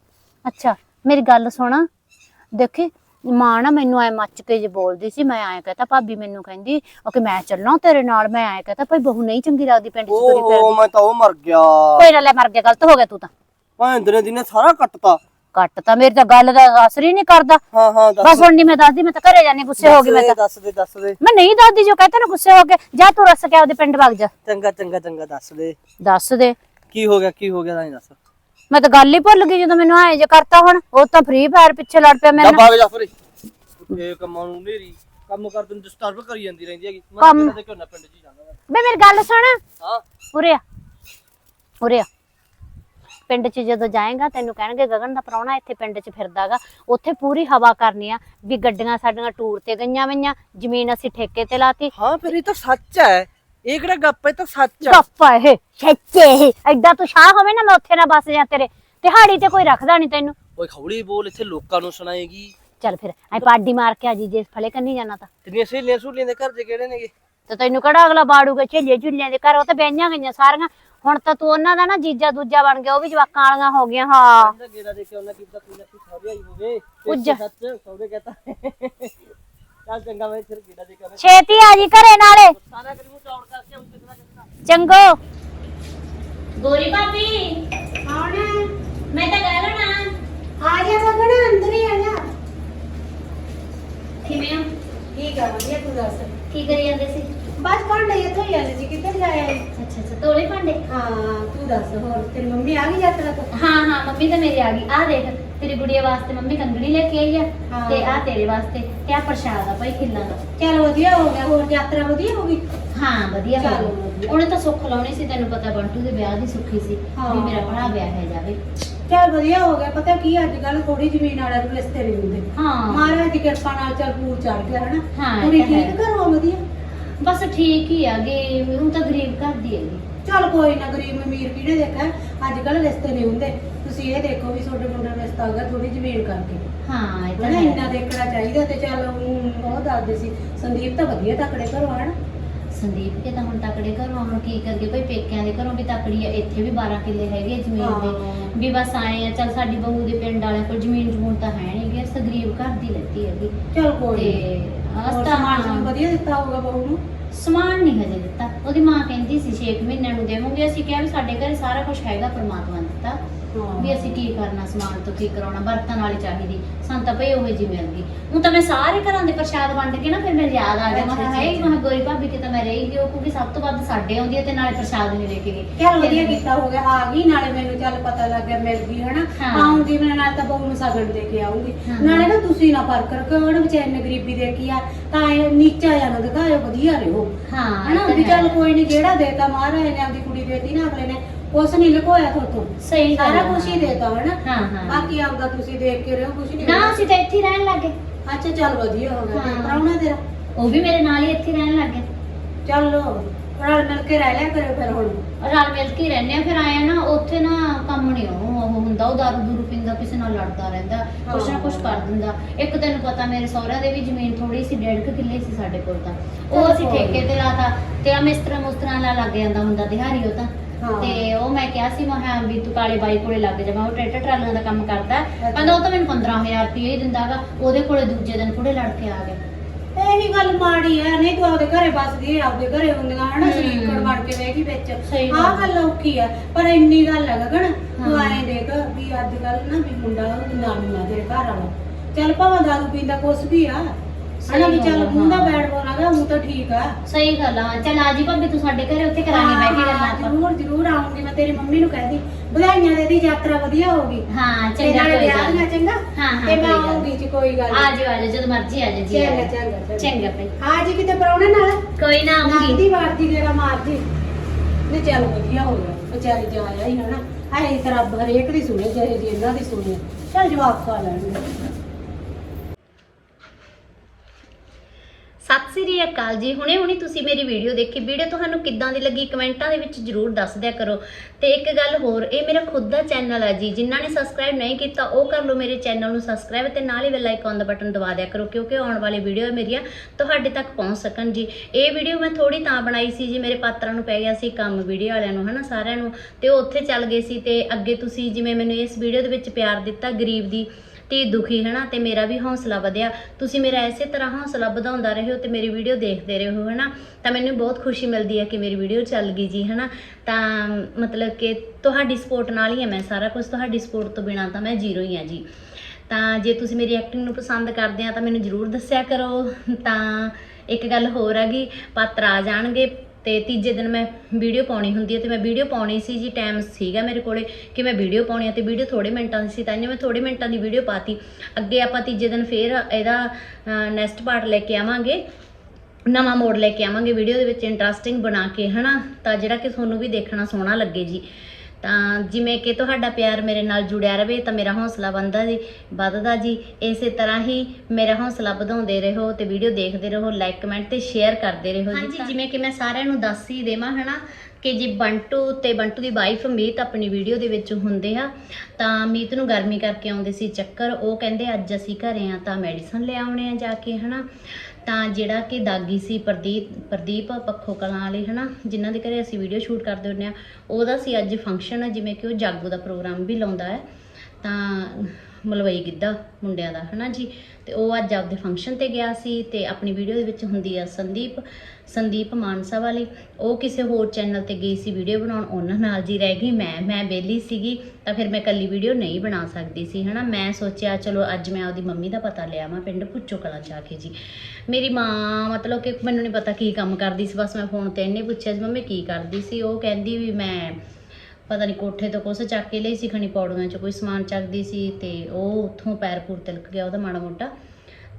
ਅੱਛਾ ਮੇਰੀ ਗੱਲ ਸੁਣ। ਦੇਖੀ ਮਾਂ ਨਾ ਮੈਨੂੰ ਐ ਮੱਚ ਕੇ ਜੇ ਬੋਲਦੀ ਸੀ ਮੈਂ ਐ ਕਹਤਾ ਭਾਬੀ ਮੈਨੂੰ ਕਹਿੰਦੀ ਉਹ ਕਿ ਮੈਂ ਚੱਲਾਂ ਤੇਰੇ ਨਾਲ ਮੈਂ ਐ ਕਹਤਾ ਭਾਈ ਬਹੂ ਨਹੀਂ ਚੰਗੀ ਲੱਗਦੀ ਪਿੰਡ ਚ ਤੁਰੀ ਫਿਰਦੀ। ਮੈਂ ਤਾਂ ਉਹ ਮਰ ਗਿਆ। ਕੋਈ ਨਾ ਲੈ ਮਰ ਗਿਆ ਗਲਤ ਹੋ ਗਿਆ ਤੂੰ ਤਾਂ। ਭਾਂਦਰੇ ਦੀ ਨੇ ਸਾਰਾ ਕੱਟਤਾ। ਕੱਟ ਤਾਂ ਮੇਰੀ ਤਾਂ ਗੱਲ ਦਾ ਅਸਰ ਹੀ ਨਹੀਂ ਕਰਦਾ। ਹਾਂ ਹਾਂ ਦੱਸ। ਬਸ ਹੁਣ ਨਹੀਂ ਮੈਂ ਦੱਸਦੀ ਮੈਂ ਤਾਂ ਘਰੇ ਜਾਣੀ ਗੁੱਸੇ ਹੋ ਗਈ ਮੈਂ ਤਾਂ। ਦੱਸ ਦੇ ਦੱਸ ਦੇ ਮੈਂ ਨਹੀਂ ਦੱਸਦੀ ਜੋ ਕਹਤਾ ਨਾ ਗੁੱਸੇ ਹੋ ਕੇ ਜਾ ਤੂੰ ਰਸ ਕੇ ਆਪਦੇ ਪਿੰਡ ਵਗ ਜਾ। ਚੰਗਾ ਚੰਗਾ ਚੰਗਾ ਦੱਸ ਦੇ। ਦੱਸ ਦੇ। ਕੀ ਹੋ ਗਿਆ ਕੀ ਹੋ ਗਿਆ ਤਾਂ ਦੱਸ। ਮੈਂ ਤਾਂ ਗੱਲ ਹੀ ਭੁੱਲ ਗਈ ਜਦੋਂ ਮੈਨੂੰ ਆਏ ਜੇ ਕਰਤਾ ਹੁਣ ਉਹ ਤਾਂ ਫ੍ਰੀ ਫਾਇਰ ਪਿੱਛੇ ਲੜ ਪਿਆ ਮੇਰੇ ਜਾ ਨਾਲ ਬਾਵੇ ਜਾ ਫਰੇ। ਇਹ ਕੰਮਾਂ ਨੂੰ ਨੇਰੀ ਕੰਮ ਕਰ ਤੈਨੂੰ ਡਿਸਟਰਬ ਕਰੀ ਜਾਂਦੀ ਰਹਿੰਦੀ ਹੈਗੀ। ਮੈਂ ਕਿਹਾ ਤੇ ਕਿਉਂ ਨਾ ਪਿੰਡ 'ਚ ਹੀ ਜਾਣਾ। ਬੇ ਮੇਰੀ ਗੱਲ ਸੁਣ। ਹਾਂ। ਉਰੇ ਆ। ਉਰੇ ਆ। ਪਿੰਡ 'ਚ ਜਦੋਂ ਜਾਏਗਾ ਤੈਨੂੰ ਕਹਿਣਗੇ ਗਗਨ ਦਾ ਪ੍ਰਾਹੁਣਾ ਇੱਥੇ ਪਿੰਡ 'ਚ ਫਿਰਦਾਗਾ। ਉੱਥੇ ਪੂਰੀ ਹਵਾ ਕਰਨੀ ਆ ਵੀ ਗੱਡੀਆਂ ਸਾਡੀਆਂ ਟੂਰ ਤੇ ਗਈਆਂ ਵਈਆਂ ਜ਼ਮੀਨ ਅਸੀਂ ਠੇਕੇ ਤੇ ਲਾਤੀ। ਹਾਂ ਫਿਰ ਇਹ ਤਾਂ ਸੱਚ ਹੈ ਇਹ ਕਿਹੜਾ ਗੱਪ ਹੈ ਤਾਂ ਸੱਚ ਹੈ ਗੱਪ ਆ ਇਹ ਸੱਚੇ ਇਹ। ਐਦਾਂ ਤੂੰ ਸ਼ਾਹ ਹੋਵੇ ਨਾ ਮੈਂ ਉੱਥੇ ਨਾ ਬਸ ਜਾ ਤੇਰੇ ਦਿਹਾੜੀ ਤੇ ਕੋਈ ਰੱਖਦਾ ਨਹੀਂ ਤੈਨੂੰ। ਓਏ ਖੌੜੀ ਬੋਲ ਇੱਥੇ ਲੋਕਾਂ ਨੂੰ ਸੁਣਾਏਗੀ। ਚੱਲ ਫਿਰ ਐ ਪਾਡੀ ਮਾਰ ਕੇ ਆ ਜੀ ਜੇ ਫਲੇ ਕੰਨੀ ਜਾਣਾ ਤਾਂ। ਤੇਰੀਆਂ ਸਹੇਲੀਆਂ ਸਹੂਲੀਆਂ ਦੇ ਘਰ 'ਚ ਕਿਹੜੇ ਨੇਗੇ? ਤੇ ਤੈਨੂੰ ਕਿਹੜਾ ਅਗਲਾ ਬਾੜੂਗਾ ਝੇਲੇ ਝੁੱਲਿਆਂ ਦੇ ਘਰ ਉਹ ਤਾਂ ਬੈਈਆਂ ਗਈਆਂ ਸਾਰੀਆਂ। ਹੁਣ ਤਾਂ ਤੂੰ ਉਹਨਾਂ ਦਾ ਨਾ ਜੀਜਾ ਦੂਜਾ ਬਣ ਗਿਆ ਉਹ ਵੀ ਜਵਾਕਾਂ ਵਾਲੀਆਂ ਹੋ ਗਈਆਂ ਹਾਂ। ਇਹਦਾ ਗੇੜਾ ਦੇ ਕੇ ਉਹਨਾਂ ਕੀ ਪਤਾ ਕੋਈ ਨਾ ਕੋਈ ਸੌਦੇ ਆਈ ਹੋਵੇ। ਉੱਜ। ਸੱਚ ਸੌਦੇ ਕਹਤਾ। ਚੱਲ ਚੰਗਾ ਮੈਂ ਫਿਰ ਗੇੜਾ ਦੇ ਕਰ ਛੇਤੀ ਆ ਜੀ ਘਰੇ ਨਾਲੇ। ਸਾਰਾ ਕਰੀਮ ਚੌੜ ਕਰਕੇ ਆਉਂ ਕਿਤਨਾ ਕਿਤਨਾ ਚੰਗੋ। ਗੋਰੀ ਭਾਬੀ ਕੌਣ ਮੈਂ ਤਾਂ ਗੱਲ ਨਾ ਆ ਜਾ ਗਗਨ ਅੰਦਰ ਹੀ ਆ ਜਾ। ਕਿਵੇਂ ਹੋ ਠੀਕ ਆ ਵਧੀਆ ਤੂੰ ਦੱਸ। ਕੀ ਕਰੀ ਜਾਂਦੇ ਸੀ? ਬਸ ਭਾਂਡੇ ਇੱਥੋਂ ਹੀ ਆਲੇ ਸੀ ਕਿੱਧਰ ਜਾਇਆ ਏ? ਅੱਛਾ ਅੱਛਾ ਤੋਲੇ ਭਾਂਡੇ ਹਾਂ ਤੂੰ ਦੱਸ ਹੋਰ ਤੇਰੀ ਮੰਮੀ ਆ ਗਈ ਯਾਤਰਾ ਤੋਂ ਹਾਂ ਹਾਂ ਮੰਮੀ ਤਾਂ ਮੇਰੀ ਆ ਗਈ ਆ ਦੇਖ ਤੇਰੀ ਗੁੜੀਆ ਵਾਸਤੇ ਮੰਮੀ ਕੰਗਣੀ ਲੈ ਕੇ ਆਈ ਆ ਹਾਂ। ਤੇ ਆ ਤੇਰੇ ਵਾਸਤੇ ਤੇ ਆ ਪ੍ਰਸ਼ਾਦ ਆ ਭਾਈ ਖਿੱਲਾਂ ਦਾ ਚੱਲ ਵਧੀਆ ਹੋ ਗਿਆ ਹੋਰ ਯਾਤਰਾ ਵਧੀਆ ਹੋ ਗਈ ਹਾਂ ਵਧੀਆ ਚੱਲ ਹੋ ਗਿਆ। ਵਧੀਆ। ਉਹਨੇ ਤਾਂ ਸੁੱਖ ਲਾਉਣੀ ਸੀ ਤੈਨੂੰ ਪਤਾ ਬੰਟੂ ਦੇ ਵਿਆਹ ਦੀ ਸੁੱਖੀ ਸੀ ਹਾਂ। ਵੀ ਮੇਰਾ ਭਰਾ ਵਿਆਹ ਹੈ ਜਾਵੇ ਚੱਲ ਵਧੀਆ ਹੋ ਗਿਆ ਪਤਾ ਕੀ ਅੱਜ ਕੱਲ ਥੋੜੀ ਜ਼ਮੀਨ ਵਾਲਿਆਂ ਨੂੰ ਰਿਸ਼ਤੇ ਨਹੀਂ ਹੁੰਦੇ ਹਾਂ ਮਹਾਰਾਜ ਦੀ ਕਿਰਪਾ ਨਾਲ ਚੱਲ ਪੂਰ ਚੜ ਗਿਆ ਹਨਾ ਹਾਂ, ਇਹ ਕੁੜੀ ਤਾਂ ਹੈ। ਠੀਕ ਘਰੋਂ ਵਧੀਆ ਬਸ ਠੀਕ ਹੀ ਆਗੇ ਉਹ ਤਾਂ ਗਰੀਬ ਘਰ ਦੀ ਹੈਗੀ। ਚੱਲ ਕੋਈ ਨਾ ਗਰੀਬ ਅਮੀਰ ਕਿਹਨੇ ਦੇਖਿਆ ਅੱਜ ਕੱਲ ਰਿਸ਼ਤੇ ਨਹੀਂ ਹੁੰਦੇ। ਤੁਸੀਂ ਇਹ ਦੇਖੋ ਵੀ ਤੁਹਾਡੇ ਮੁੰਡੇ ਨੂੰ ਰਿਸ਼ਤਾ ਹੋ ਗਿਆ ਥੋੜੀ ਜ਼ਮੀਨ ਕਰਕੇ। ਹਾਂ ਇਹ ਤਾਂ ਹਨਾ ਹੈ। ਇੰਨਾ ਦੇਖਣਾ ਚਾਹੀਦਾ ਤੇ ਚੱਲ ਊਂ ਬਹੁਤ ਦੱਸਦੇ ਸੀ ਸੰਦੀਪ ਤਾਂ ਵਧੀਆ ਤਕੜੇ ਘਰੋਂ ਹਨਾ ਸੰਦੀਪ ਕੇ ਤਾਂ ਹੁਣ ਤਕੜੇ ਘਰੋਂ ਹੁਣ ਕੀ ਕਰਗੇ ਭਾਈ ਪੇਕਿਆਂ ਦੇ ਘਰੋਂ ਵੀ ਤਕੜੀ ਆ ਇੱਥੇ ਵੀ 12 ਕਿੱਲੇ ਹੈਗੇ ਆ ਜ਼ਮੀਨ। ਦੇ। ਵੀ ਬਸ ਆਏ ਆ ਚੱਲ ਸਾਡੀ ਬਹੂ ਦੇ ਪਿੰਡ ਵਾਲਿਆਂ ਕੋਲ ਜ਼ਮੀਨ ਜਮੂਨ ਤਾਂ ਹੈ ਨਹੀਂ ਗੇ ਅਸ ਗਰੀਬ ਘਰ ਦੀ ਲੱਤੀ ਹੈਗੀ। ਚੱਲ ਕੋਈ ਤੇ ਹੋਰ ਤਾਂ ਸਮਾਨ ਹਾਂ, ਸਮੂਨ ਵਧੀਆ ਦਿੱਤਾ ਹੋਊਗਾ ਬਹੂ ਨੂੰ? ਸਮਾਨ ਨਹੀਂ ਹਜੇ ਦਿੱਤਾ। ਉਹਦੀ ਮਾਂ ਕਹਿੰਦੀ ਸੀ 6 ਮਹੀਨਿਆਂ ਨੂੰ ਦੇਵਾਂਗੇ। ਅਸੀਂ ਕਿਹਾ ਵੀ ਸਾਡੇ ਘਰੇ ਸਾਰਾ ਕੁਝ ਹੈਗਾ ਪ੍ਰਮਾਤਮਾ ਨੇ ਦਿੱਤਾ। ਵੀ ਅਸੀਂ ਕੀ ਕਰਨਾ ਸਮਾਨ ਤੋਂ ਕੀ ਕਰਾਉਣਾ ਬਰਤਨ ਵਾਲੀ ਚਾਹੀਦੀ ਸਾਨੂੰ ਤਾਂ ਭਈ ਉਹੇ ਜੀ ਮਿਲ ਗਈ ਹੁਣ ਤਾਂ ਮੈਂ ਸਾਰੇ ਘਰਾਂ ਦੇ ਪ੍ਰਸ਼ਾਦ ਵੰਡ ਕੇ ਨਾ ਫਿਰ ਮੈਨੂੰ ਯਾਦ ਆ ਗਿਆ ਮੈਂ ਕਿਹਾ ਅੱਛਾ, ਹੈ ਅੱਛਾ। ਮੈਂ ਗੋਰੀ ਭਾਬੀ ਕਿਤੇ ਮੈਂ ਰਹੀ ਗਈ ਉਹ ਕਿਉਂਕਿ ਸਭ ਤੋਂ ਵੱਧ ਸਾਡੇ ਆਉਂਦੀ ਹੈ ਤੇ ਨਾਲੇ ਪ੍ਰਸ਼ਾਦ ਨਹੀਂ ਲੈ ਕੇ ਗਈ। ਚੱਲ ਵਧੀਆ ਕੀਤਾ ਹੋ ਗਿਆ ਆ ਗਈ ਨਾਲੇ ਮੈਨੂੰ ਚੱਲ ਪਤਾ ਲੱਗ ਗਿਆ ਮਿਲ ਗਈ ਹਨਾ? ਹਾਂ। ਆਉਂਗੀ ਮੈਂ ਨਾਲ ਤਾਂ ਬਹੂ ਨੂੰ ਸਗਨ ਦੇ ਕੇ ਆਉਂਗੀ ਹਾਂ। ਨਾਲੇ ਨਾ ਤੁਸੀਂ ਨਾ ਫ਼ਰਕ ਰੱਖੋ ਉਹਨੇ ਵਿਚਾਰੇ ਨੇ ਗਰੀਬੀ ਦੇਖੀ ਆ ਤਾਂ ਇਹ ਨੀਚਾ ਜਾਂ ਨਾ ਦਿਖਾਇਓ ਵਧੀਆ ਰਹੋ। ਹਾਂ ਹਨਾ? ਵੀ ਚੱਲ ਕੋਈ ਨਹੀਂ ਜਿਹੜਾ ਦੇਤਾ ਮਹਾਰਾਜ ਨੇ ਆਪਦੀ ਕੁੜੀ ਦੇਤੀ ਨਾ ਅਗਲੇ ਨੇ ਕੁਛ ਨਹੀਂ ਲੁਕੋਇਆ ਤੁਹਾਤੋਂ ਸਹੀ ਗੱਲ ਸਾਰਾ ਆ। ਕੁਝ ਹੀ ਦੇਤਾ ਹਨਾ? ਹਾਂ ਹਾਂ। ਬਾਕੀ ਆਪਦਾ ਤੁਸੀਂ ਦੇਖ ਕੇ ਰਹੋ ਕੁਝ ਨਹੀਂ ਨਾ ਅਸੀਂ ਤਾਂ ਇੱਥੇ ਹੀ ਰਹਿਣ ਲੱਗੇ ਅੱਛਾ ਚੱਲ ਵਧੀਆ ਹੋ ਗਿਆ। ਹਾਂ। ਤੇਰਾ? ਉਹ ਵੀ ਮੇਰੇ ਨਾਲ ਹੀ ਇੱਥੇ ਰਹਿਣ ਲੱਗੇ ਚੱਲ ਰਲ ਮਿਲ ਕੇ ਰਹਿ ਲਿਆ ਕਰਿਓ ਫਿਰ ਹੁਣ। ਰਲ ਮਿਲ ਕੇ ਹੀ ਰਹਿੰਦੇ ਆ ਫਿਰ ਆਇਆ ਨਾ ਉੱਥੇ ਨਾ ਕੰਮ ਨਹੀਂ ਉਹ ਉਹ ਹੁੰਦਾ ਉਹ ਦਾਰੂ ਦੂਰੂ ਪੀਂਦਾ ਕਿਸੇ ਨਾਲ ਲੜਦਾ ਰਹਿੰਦਾ ਕੁਛ ਨਾ ਕੁਛ ਕਰ ਦਿੰਦਾ। ਇੱਕ ਤੈਨੂੰ ਪਤਾ ਮੇਰੇ ਸਹੁਰਿਆਂ ਦੇ ਵੀ ਜ਼ਮੀਨ ਥੋੜੀ ਸੀ ਡੇਢ ਕੁ ਕਿੱਲੇ ਸੀ ਸਾਡੇ ਕੋਲ ਤਾਂ। ਉਹ ਅਸੀਂ ਠੇਕੇ ਤੇ ਲਾਤਾ ਤੇ ਆ ਮਿਸਤਰਾ ਮੁਸਤਰਾ ਨਾਲ ਲੱਗ ਜਾਂਦਾ ਹੁੰਦਾ ਦਿਹਾੜੀ ਉਹ ਤਾਂ। ਹਾਂ। ਤੇ ਉਹ ਮੈਂ ਕਿਹਾ ਸੀ ਮੈਂ ਕਿਹਾ ਵੀ ਤੂੰ ਕਾਲੇ ਬਾਈ ਕੋਲੇ ਲੱਗ ਜਾ ਮੈਂ ਉਹ ਟਰੈਕਟਰ ਟਰਾਲੀਆਂ ਦਾ ਕੰਮ ਕਰਦਾ ਕਹਿੰਦਾ ਉਹ ਤਾਂ ਮੈਨੂੰ 15000 ਰੁਪਏ ਹੀ ਦਿੰਦਾਗਾ ਉਹਦੇ ਕੋਲੇ ਦੂਜੇ ਦਿਨ ਕੁੜੇ ਲੜ ਕੇ ਆ ਗਿਆ ਇਹੀ ਗੱਲ ਮਾੜੀ ਐ ਨਹੀਂ ਤੂੰ ਆਪਦੇ ਘਰੇ ਬਸਦੀ ਐ ਆਪਦੇ ਘਰੇ ਹੁੰਦੀਆਂ ਹਨਾ ਹਮ। ਸ਼ਰੀਕੜ ਬਣ ਕੇ ਬਹਿ ਗਈ ਵਿੱਚ ਸਹੀ ਆਹ ਗੱਲ। ਔਖੀ ਐ ਪਰ ਇੰਨੀ ਗੱਲ ਹੈ ਗਗਨ ਤੂੰ ਹਾਂ। ਐਂ ਦੇਖ ਵੀ ਅੱਜ ਕੱਲ ਨਾ ਵੀ ਮੁੰਡਾ ਨਾਨੀ ਆ ਤੇਰੇ ਘਰ ਵਾਲਾ ਚੱਲ ਭਾਵੇਂ ਦਾਰੂ ਪੀਂਦਾ ਕੁਛ ਵੀ ਆ ਹਨਾ ਵੀ ਚੱਲ ਦਾ ਬੈਡ ਬੋਲਾਂਗਾ ਉਹ ਤਾਂ ਠੀਕ ਆ। ਸਹੀ ਗੱਲ ਆ। ਚੱਲ ਆ ਜੀ ਭਾਬੀ ਤੂੰ ਸਾਡੇ ਘਰੇ ਉੱਥੇ ਕਰਾਂਗੇ ਬਹਿ ਕੇ ਗੱਲਾਂ ਆਪਾਂ। ਜ਼ਰੂਰ ਜ਼ਰੂਰ ਆਉਂਗੀ ਮੈਂ ਤੇਰੀ ਮੰਮੀ ਨੂੰ ਕਹਿਦੀ ਵਧਾਈਆਂ ਦੇ ਦੀ ਯਾਤਰਾ ਵਧੀਆ ਹੋਗੀ ਹਾਂ ਤੇ ਚੰਗਾ ਕੋਈ ਗੱਲ। ਚੰਗਾ? ਹਾਂ, ਹਾਂ, ਤੇ ਕੋਈ ਮੈਂ ਗੱਲ ਨੀ। ਆਉਂਗੀ ਜੀ ਕੋਈ ਗੱਲ ਆ ਨੀ। ਜਾਓ ਆ ਜਾਓ ਜਦੋਂ ਮਰਜ਼ੀ ਆ ਜਾਓ ਜੀ ਆ ਚੰਗਾ। ਚੰਗਾ। ਚੰਗਾ ਭਾਈ। ਆ ਜੀ ਕਿਤੇ ਪਰੌਣੇ ਨਾਲ? ਕੋਈ ਨਾ ਆਉਂਗੀ ਨਾਂਦੀ ਵਾਰਦੀ ਗੇੜਾ ਮਾਰਦੀ ਨੇ ਚੱਲ ਵਧੀਆ ਹੋ ਗਿਆ। ਵਿਚਾਰੀ ਜਾ ਆਈ ਹਨਾ। ਹਾਏ ਇਸ ਰੱਬ ਹਰੇਕ ਦੀ ਸੁਣੇ ਜਿਹੇ ਜੀ ਇਹਨਾਂ ਦੀ ਸੁਣੇ। ਚੱਲ ਜਵਾਬ ਖਾ ਲੈਣਗੇ। ਸਤਿ ਸ੍ਰੀ ਅਕਾਲ ਜੀ। ਹੁਣੇ ਹੁਣੀ ਤੁਸੀਂ ਮੇਰੀ ਵੀਡੀਓ ਦੇਖੀ। ਵੀਡੀਓ ਤੁਹਾਨੂੰ ਕਿੱਦਾਂ ਦੀ ਲੱਗੀ ਕਮੈਂਟਾਂ ਦੇ ਵਿੱਚ ਜਰੂਰ ਦੱਸ ਦਿਆ ਕਰੋ। ਤੇ ਇੱਕ ਗੱਲ ਹੋਰ, ਇਹ ਮੇਰਾ ਖੁਦ ਦਾ ਚੈਨਲ ਆ ਜੀ। ਜਿਨ੍ਹਾਂ ਨੇ ਸਬਸਕ੍ਰਾਈਬ ਨਹੀਂ ਕੀਤਾ, ਉਹ ਕਰ ਲਓ ਮੇਰੇ ਚੈਨਲ ਨੂੰ ਸਬਸਕ੍ਰਾਈਬ ਤੇ ਨਾਲ ਹੀ ਬੈਲ ਆਈਕਨ ਦਾ ਬਟਨ ਦਬਾ ਦਿਆ ਕਰੋ, ਕਿਉਂਕਿ ਆਉਣ ਵਾਲੀ ਵੀਡੀਓ ਮੇਰੀਆਂ ਤੁਹਾਡੇ ਤੱਕ ਪਹੁੰਚ ਸਕਣ ਜੀ। ਇਹ ਵੀਡੀਓ ਮੈਂ ਥੋੜੀ ਤਾਂ ਬਣਾਈ ਸੀ ਜੀ। ਮੇਰੇ ਪਾਤਰਾਂ ਨੂੰ ਪੈ ਗਿਆ ਸੀ ਕੰਮ ਵੀਡੀਓ ਵਾਲਿਆਂ ਨੂੰ, ਹਨਾ ਸਾਰਿਆਂ ਨੂੰ। ਤੇ ਉਹ ਉੱਥੇ ਚੱਲ ਗਏ ਸੀ ਤੇ ਅੱਗੇ ਤੁਸੀਂ ਜਿਵੇਂ ਮੈਨੂੰ ਇਸ ਵੀਡੀਓ ਦੇ ਵਿੱਚ ਪਿਆਰ ਦਿੱਤਾ ਗਰੀਬ ਦੀ ਤੇ ਦੁਖੀ, ਹਨਾ? ਤੇ ਮੇਰਾ ਵੀ ਹੌਸਲਾ ਵਧਿਆ। ਤੁਸੀਂ ਮੇਰਾ ਐਸੇ ਤਰ੍ਹਾਂ ਹੌਸਲਾ ਵਧਾਉਂਦਾ ਰਹੋ ਤੇ ਮੇਰੀ ਵੀਡੀਓ ਦੇਖਦੇ ਰਹੋ, ਹਨਾ? ਤਾਂ ਮੈਨੂੰ ਬਹੁਤ ਖੁਸ਼ੀ ਮਿਲਦੀ ਹੈ ਕਿ ਮੇਰੀ ਵੀਡੀਓ ਚੱਲ ਗਈ ਜੀ, ਹਨਾ? ਤਾਂ, ਮਤਲਬ ਕਿ ਤੁਹਾਡੀ ਸਪੋਰਟ ਨਾਲ ਹੀ ਹੈ ਮੈਂ ਸਾਰਾ ਕੁਝ ਤੁਹਾਡੀ ਸਪੋਰਟ ਤੋਂ ਬਿਨਾ ਤਾਂ ਮੈਂ ਜ਼ੀਰੋ ਹੀ ਆ ਜੀ। ਤਾਂ ਜੇ ਤੁਸੀਂ ਮੇਰੀ ਐਕਟਿੰਗ ਨੂੰ ਪਸੰਦ ਕਰਦੇ ਆ ਤਾਂ ਮੈਨੂੰ ਜਰੂਰ ਦੱਸਿਆ ਕਰੋ। ਤਾਂ ਇੱਕ ਗੱਲ ਹੋਰ ਹੈਗੀ ਪਾਤਰ ਆ ਜਾਣਗੇ। ਤੇ ਤੀਜੇ ਦਿਨ ਮੈਂ ਵੀਡੀਓ ਪਾਉਣੀ ਹੁੰਦੀ ਹੈ ਤੇ ਮੈਂ ਵੀਡੀਓ ਪਾਉਣੀ ਸੀ ਜੀ ਟਾਈਮ ਸੀਗਾ ਮੇਰੇ ਕੋਲੇ ਕਿ ਮੈਂ ਵੀਡੀਓ ਪਾਉਣੀ ਹੈ ਤੇ ਵੀਡੀਓ ਥੋੜੇ ਮਿੰਟਾਂ ਦੀ ਸੀ ਤਾਂ ਮੈਂ ਥੋੜੇ ਮਿੰਟਾਂ ਦੀ ਵੀਡੀਓ ਪਾਤੀ। ਅੱਗੇ ਆਪਾਂ ਤੀਜੇ ਦਿਨ ਫੇਰ ਇਹਦਾ ਨੈਕਸਟ ਪਾਰਟ ਲੈ ਕੇ ਆਵਾਂਗੇ। ਨਵਾਂ ਮੋੜ ਲੈ ਕੇ ਆਵਾਂਗੇ ਵੀਡੀਓ ਦੇ ਵਿੱਚ ਇੰਟਰਸਟਿੰਗ ਬਣਾ ਕੇ, ਹਨਾ? ਤਾਂ ਜਿਹੜਾ ਕਿ ਤੁਹਾਨੂੰ ਵੀ ਦੇਖਣਾ ਸੋਹਣਾ ਲੱਗੇ ਜੀ। ਤਾਂ ਜਿਵੇਂ ਕਿ ਤੁਹਾਡਾ ਪਿਆਰ ਮੇਰੇ ਨਾਲ ਜੁੜਿਆ ਰਵੇ ਤਾਂ ਮੇਰਾ ਹੌਸਲਾ ਬੰਦਾ ਜੀ ਵੱਧਦਾ ਜੀ। ਇਸੇ ਤਰ੍ਹਾਂ ਹੀ ਮੇਰਾ ਹੌਸਲਾ ਵਧਾਉਂਦੇ ਰਹੋ ਤੇ ਵੀਡੀਓ ਦੇਖਦੇ ਰਹੋ ਲਾਈਕ ਕਮੈਂਟ ਤੇ ਸ਼ੇਅਰ ਕਰਦੇ ਰਹੋ ਜੀ। ਹਾਂਜੀ। ਜਿਵੇਂ ਕਿ ਮੈਂ ਸਾਰਿਆਂ ਨੂੰ ਦੱਸ ਹੀ ਦੇਵਾਂ ਹਨਾ ਕਿ ਜੀ ਬੰਟੂ ਤੇ ਬੰਟੂ ਦੀ ਵਾਈਫ ਮੀਤ ਆਪਣੀ ਵੀਡੀਓ ਦੇ ਵਿੱਚ ਹੁੰਦੇ ਆ। ਤਾਂ ਮੀਤ ਨੂੰ ਗਰਮੀ ਕਰਕੇ ਆਉਂਦੇ ਸੀ ਚੱਕਰ ਉਹ ਕਹਿੰਦੇ ਅੱਜ ਅਸੀਂ ਘਰੇ ਆ ਤਾਂ ਮੈਡੀਸਨ ਲੈ ਆਉਣੇ ਆ ਜਾ ਕੇ ਹਨਾ। ਤਾਂ ਜਿਹੜਾ ਕਿ ਦਾਗੀ ਸੀ ਪ੍ਰਦੀਪ ਪ੍ਰਦੀਪ ਪੱਖੋ ਕਲਾਂ ਵਾਲੇ, ਹਨਾ, ਜਿਨ੍ਹਾਂ ਦੇ ਘਰੇ ਅਸੀਂ ਵੀਡੀਓ ਸ਼ੂਟ ਕਰਦੇ ਹੁੰਦੇ ਆ ਉਹਦਾ ਸੀ ਅੱਜ ਫੰਕਸ਼ਨ ਜਿਵੇਂ ਕਿ ਉਹ ਜਾਗੋ ਦਾ ਪ੍ਰੋਗਰਾਮ ਵੀ ਲਾਉਂਦਾ ਹੈ। ਤਾਂ ਮਲਵਈ ਗਿੱਧਾ ਮੁੰਡਿਆਂ ਦਾ, ਹਨਾ ਜੀ? ਤੇ ਉਹ ਅੱਜ ਆਪਦੇ ਫੰਕਸ਼ਨ ਤੇ ਗਿਆ ਸੀ ਤੇ ਆਪਣੀ ਵੀਡੀਓ ਦੇ ਵਿੱਚ ਹੁੰਦੀ ਆ ਸੰਦੀਪ ਸੰਦੀਪ ਮਾਨਸਾ ਵਾਲੀ। ਉਹ ਕਿਸੇ ਹੋਰ ਚੈਨਲ ਤੇ ਗਈ ਸੀ ਵੀਡੀਓ ਬਣਾਉਣ, ਉਹਨਾਂ ਨਾਲ ਜੀ ਰਹਿ ਗਈ ਮੈਂ ਮੈਂ ਵਿਹਲੀ ਸੀਗੀ ਤਾਂ ਫਿਰ ਮੈਂ ਇਕੱਲੀ ਵੀਡੀਓ ਨਹੀਂ ਬਣਾ ਸਕਦੀ ਸੀ, ਹਨਾ? ਮੈਂ ਸੋਚਿਆ ਚਲੋ ਅੱਜ ਮੈਂ ਉਹਦੀ ਮੰਮੀ ਦਾ ਪਤਾ ਲਿਆ ਮੈਂ ਪਿੰਡ ਪੁੱਚੋ ਕਲਾਂ ਜਾ ਕੇ ਜੀ। ਮੇਰੀ ਮਾਂ ਮਤਲਬ ਕਿ ਮੈਨੂੰ ਨਹੀਂ ਪਤਾ ਕੀ ਕੰਮ ਕਰਦੀ ਸੀ, ਬਸ ਮੈਂ ਫੋਨ ਤੇ ਇਹਨੇ ਪੁੱਛਿਆ ਜੀ, ਮੰਮੀ ਕੀ ਕਰਦੀ ਸੀ? ਉਹ ਕਹਿੰਦੀ ਵੀ ਮੈਂ ਪਤਾ ਨਹੀਂ ਕੋਠੇ ਤੋਂ ਕੁਛ ਚੱਕ ਕੇ ਲਈ ਸੀ, ਖਣੀ ਪੌੜੀਆਂ 'ਚ ਕੋਈ ਸਮਾਨ ਚੱਕਦੀ ਸੀ ਤੇ ਉਹ ਉੱਥੋਂ ਪੈਰ ਪੂਰ ਤਿਲਕ ਗਿਆ ਉਹਦਾ ਮਾੜਾ ਮੋਟਾ।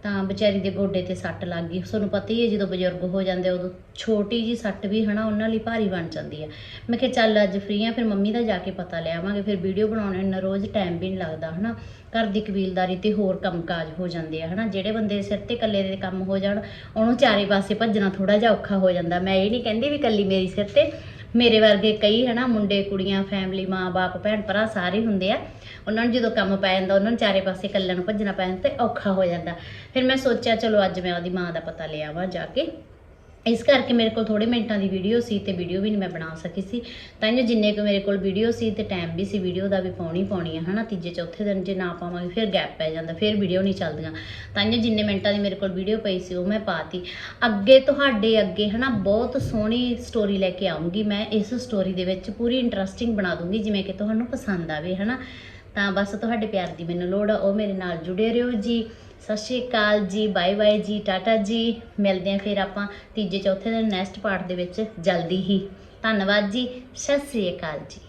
ਤਾਂ ਵਿਚਾਰੀ ਦੇ ਗੋਡੇ ਤੇ ਸੱਟ ਲੱਗ ਗਈ। ਤੁਹਾਨੂੰ ਪਤਾ ਹੀ ਹੈ ਜਦੋਂ ਬਜ਼ੁਰਗ ਹੋ ਜਾਂਦੇ ਉਦੋਂ ਛੋਟੀ ਜੀ ਸੱਟ ਵੀ ਹਨਾ ਉਹਨਾਂ ਲਈ ਭਾਰੀ ਬਣ ਜਾਂਦੀ ਹੈ ਮੈਂ ਕਿਹਾ ਚੱਲ ਅੱਜ ਫ੍ਰੀ ਆ, ਫਿਰ ਮੰਮੀ ਦਾ ਜਾ ਕੇ ਪਤਾ ਲਿਆਵਾਂਗੇ ਫਿਰ ਵੀਡੀਓ ਬਣਾਉਣੇ ਨੂੰ ਰੋਜ਼ ਟਾਈਮ ਵੀ ਨਹੀਂ ਲੱਗਦਾ ਹਨਾ। ਘਰ ਦੀ ਕਬੀਲਦਾਰੀ ਤੇ ਹੋਰ ਕੰਮਕਾਜ ਹੋ ਜਾਂਦੇ ਆ ਹਨਾ। ਜਿਹੜੇ ਬੰਦੇ ਸਿਰ ਤੇ ਇਕੱਲੇ ਦੇ ਕੰਮ ਹੋ ਜਾਣ, ਉਹਨੂੰ ਚਾਰੇ ਪਾਸੇ ਭੱਜਣਾ ਥੋੜਾ ਜਿਹਾ ਔਖਾ ਹੋ ਜਾਂਦਾ। ਮੈਂ ਇਹ ਨਹੀਂ ਕਹਿੰਦੀ ਵੀ ਇਕੱਲੀ ਮੇਰੀ ਸਿਰ ਤੇ ਮੇਰੇ ਵਰਗੇ ਕਈ ਹਨਾ ਮੁੰਡੇ, ਕੁੜੀਆਂ ਫੈਮਿਲੀ ਮਾਂ-ਬਾਪ ਭੈਣ ਭਰਾ ਸਾਰੇ ਹੁੰਦੇ ਆ। ਉਹਨਾਂ ਨੂੰ ਜਦੋਂ ਕੰਮ ਪੈ ਜਾਂਦਾ, ਉਹਨਾਂ ਨੂੰ ਚਾਰੇ ਪਾਸੇ ਇਕੱਲਿਆਂ ਨੂੰ ਭੱਜਣਾ ਪੈ ਜਾਂਦਾ ਤੇ ਔਖਾ ਹੋ ਜਾਂਦਾ। ਫਿਰ ਮੈਂ ਸੋਚਿਆ, ਚਲੋ ਅੱਜ ਮੈਂ ਉਹਦੀ ਮਾਂ ਦਾ ਪਤਾ ਲਿਆਵਾਂ ਜਾ ਕੇ। ਇਸ ਕਰਕੇ ਮੇਰੇ ਕੋਲ ਥੋੜੇ ਮਿੰਟਾਂ ਦੀ ਵੀਡੀਓ ਸੀ ਤੇ ਵੀਡੀਓ ਵੀ ਨਹੀਂ ਮੈਂ ਬਣਾ ਸਕੀ ਸੀ। ਤਾਂ ਜੋ ਜਿੰਨੇ ਕੁ ਮੇਰੇ ਕੋਲ ਵੀਡੀਓ ਸੀ ਤੇ ਟਾਈਮ ਵੀ ਸੀ ਵੀਡੀਓ ਦਾ ਵੀ ਪਾਉਣੀ ਪਾਉਣੀ ਆ, ਹਨਾ? ਤੀਜੇ, ਚੌਥੇ ਦਿਨ ਜੇ ਨਾ ਪਾਵਾਂਗੇ, ਫਿਰ ਗੈਪ ਪੈ ਜਾਂਦਾ, ਫਿਰ ਵੀਡੀਓ ਨਹੀਂ ਚੱਲਦੀਆਂ। ਤਾਂ ਜੋ ਜਿੰਨੇ ਮਿੰਟਾਂ ਦੀ ਮੇਰੇ ਕੋਲ ਵੀਡੀਓ ਪਈ ਸੀ, ਉਹ ਮੈਂ ਪਾਤੀ। ਅੱਗੇ ਤੁਹਾਡੇ ਅੱਗੇ, ਹਨਾ, ਬਹੁਤ ਸੋਹਣੀ ਸਟੋਰੀ ਲੈ ਕੇ ਆਉਂਗੀ ਮੈਂ। ਇਸ ਸਟੋਰੀ ਦੇ ਵਿੱਚ ਪੂਰੀ ਇੰਟਰਸਟਿੰਗ ਬਣਾ ਦੂੰਗੀ, ਜਿਵੇਂ ਕਿ ਤੁਹਾਨੂੰ ਪਸੰਦ ਆਵੇ, ਹਨਾ? ਤਾਂ ਬਸ ਤੁਹਾਡੇ ਪਿਆਰ ਦੀ ਮੈਨੂੰ ਲੋੜ ਆ, ਉਹ ਮੇਰੇ ਨਾਲ ਜੁੜੇ ਰਹੋ ਜੀ। ਸਤਿ ਸ਼੍ਰੀ ਅਕਾਲ ਜੀ, ਬਾਏ ਬਾਏ ਜੀ, ਟਾਟਾ ਜੀ। ਮਿਲਦੇ ਆਂ ਫਿਰ ਆਪਾਂ ਤੀਜੇ ਚੌਥੇ ਦਿਨ ਨੈਕਸਟ ਪਾਰਟ ਦੇ ਵਿੱਚ ਜਲਦੀ ਹੀ। ਧੰਨਵਾਦ ਜੀ, ਸਤਿ ਸ਼੍ਰੀ ਅਕਾਲ ਜੀ।